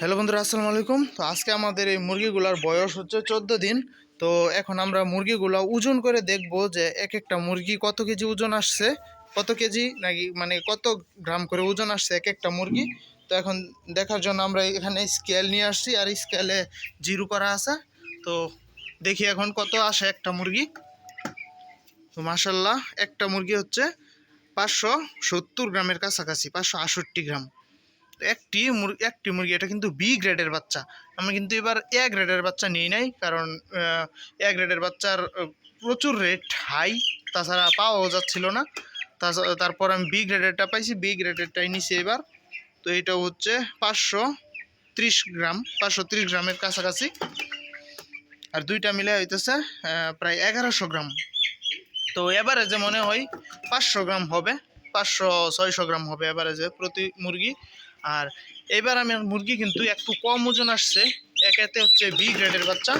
Hello বন্ধুরা, আসসালামু আলাইকুম। তো আজকে আমাদের এই মুরগিগুলার বয়স হচ্ছে চোদ্দ দিন। তো এখন আমরা মুরগিগুলা ওজন করে দেখব যে এক একটা মুরগি কত কেজি ওজন আসছে, কত কেজি নাকি মানে কত গ্রাম করে ওজন আসছে এক একটা মুরগি। তো এখন দেখার জন্য আমরা এখানে স্কেল নিয়ে আসছি, আর স্কেলে জিরো করা আছে। তো দেখি এখন কত আসে একটা মুরগি। তো মাসাল্লাহ একটা মুরগি হচ্ছে পাঁচশো সত্তর গ্রামের কাছাকাছি, পাঁচশো আষট্টি গ্রাম। একটি মুরগি একটি মুরগি, এটা কিন্তু বি গ্রেডের বাচ্চা। আমি কিন্তু এবার এ গ্রেডের বাচ্চা নিয়ে নাই, কারণ এ গ্রেডের বাচ্চার প্রচুর রেট হাই তাছাড়া পাওয়াও যাচ্ছিল না। তারপর আমি বি গ্রেডেরটা পাইছি বি গ্রেডেরটাই নিছি এবার। তো এটা হচ্ছে পাঁচশো ত্রিশ গ্রাম, পাঁচশো ত্রিশ গ্রামের কাছাকাছি। আর দুইটা মিলে হইতেছে প্রায় এগারোশো গ্রাম। তো এবারে যে মনে হয় পাঁচশো গ্রাম হবে। পাঁচশো, ছয়শো গ্রাম হবে এভারেজে প্রতি মুরগি। আর এবার আমি মুরগি কিন্তু একটু কম ওজন আসছে। একেতে হচ্ছে বি গ্রেডের বাচ্চা।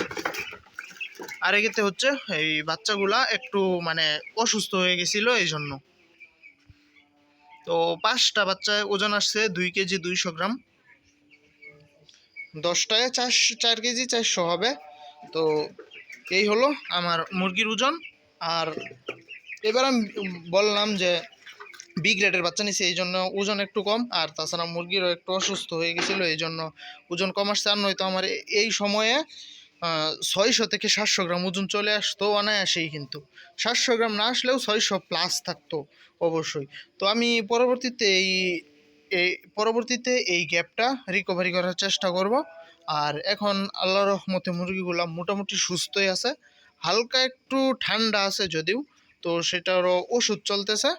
আর একেতে হচ্ছে এই বাচ্চাগুলা একটু মানে অসুস্থ হয়ে গেছিল এই জন্য তো পাঁচটা বাচ্চা ওজন আসছে দুই কেজি দুইশো গ্রাম। দশটায় চারশো চার কেজি চারশো হবে। তো এই হলো আমার মুরগির ওজন। আর এবার আমি বললাম যে বি গ্রেডের বাচ্চা নিছে, এই জন্য ওজন একটু কম। আর তাছাড়া মুরগিরও একটু অসুস্থ হয়ে গেছিল, এই জন্য ওজন কম আসছে। আর নয়তো আমার এই সময়ে ছয়শো থেকে সাতশো গ্রাম ওজন চলে আসতো অনায়াসেই কিন্তু। সাতশো গ্রাম না আসলেও ছয়শো প্লাস থাকতো অবশ্যই। তো আমি পরবর্তীতে এই এই পরবর্তীতে এই গ্যাপটা রিকভারি করার চেষ্টা করব। আর এখন আল্লাহ রহমতে মুরগিগুলো মোটামুটি সুস্থই আছে। হালকা একটু ঠান্ডা আছে যদিও, তো সেটারও ওষুধ চলতেছে।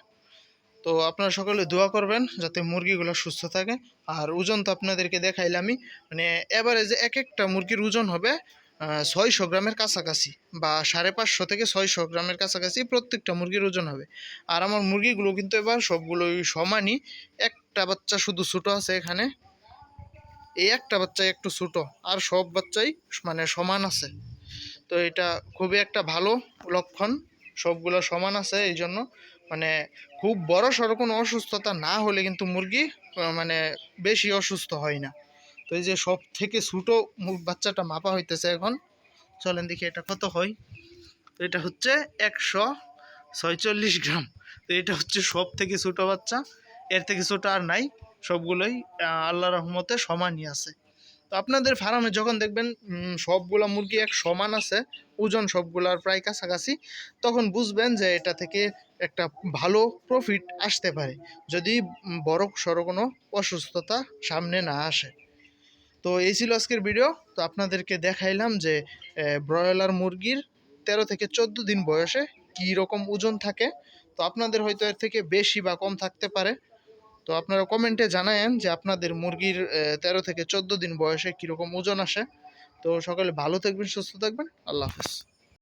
তো আপনারা সকলে দোয়া করবেন যাতে মুরগিগুলো সুস্থ থাকে। আর ওজন তো আপনাদেরকে দেখাইলামই মানে এভারেজে এক একটা মুরগির ওজন হবে ছয়শো গ্রামের কাছাকাছি বা সাড়ে পাঁচশো থেকে ছয়শো গ্রামের কাছাকাছি প্রত্যেকটা মুরগির ওজন হবে। আর আমার মুরগিগুলো কিন্তু এবার সবগুলোই সমানই, একটা বাচ্চা শুধু ছোটো আছে এখানে, এই একটা বাচ্চা একটু ছোটো, আর সব বাচ্চাই মানে সমান আছে। তো এটা খুবই একটা ভালো লক্ষণ, সবগুলো সমান আছে এই জন্য মানে খুব বড় সড়ো কোনো অসুস্থতা না হলে কিন্তু মুরগি মানে বেশি অসুস্থ হয় না। তো এই যে সব থেকে ছোটো বাচ্চাটা মাপা হইতেছে এখন, চলেন দেখি এটা কত হয়। তো এটা হচ্ছে একশো ছয়চল্লিশ গ্রাম। তো এটা হচ্ছে সব থেকে ছোটো বাচ্চা, এর থেকে ছোটো আর নাই, সবগুলোই আল্লাহ রহমতে সমানই আছে। তো আপনাদের ফার্মে যখন দেখবেন সবগুলো মুরগি এক সমান আছে, ওজন সবগুলার প্রায় কাছাকাছি, তখন বুঝবেন যে এটা থেকে একটা ভালো প্রফিট আসতে পারে যদি বড় সড়ো কোনো অসুস্থতা সামনে না আসে। তো এই ছিল আজকের ভিডিও তো আপনাদেরকে দেখাইলাম যে ব্রয়লার মুরগির তেরো থেকে চোদ্দ দিন বয়সে কী রকম ওজন থাকে। তো আপনাদের হয়তো এর থেকে বেশি বা কম থাকতে পারে। তো আপনারা কমেন্টে জানায়েন যে আপনাদের মুরগির তেরো থেকে চোদ্দ দিন বয়সে কীরকম ওজন আসে। তো সকলে ভালো থাকবেন, সুস্থ থাকবেন। আল্লাহ হাফিজ।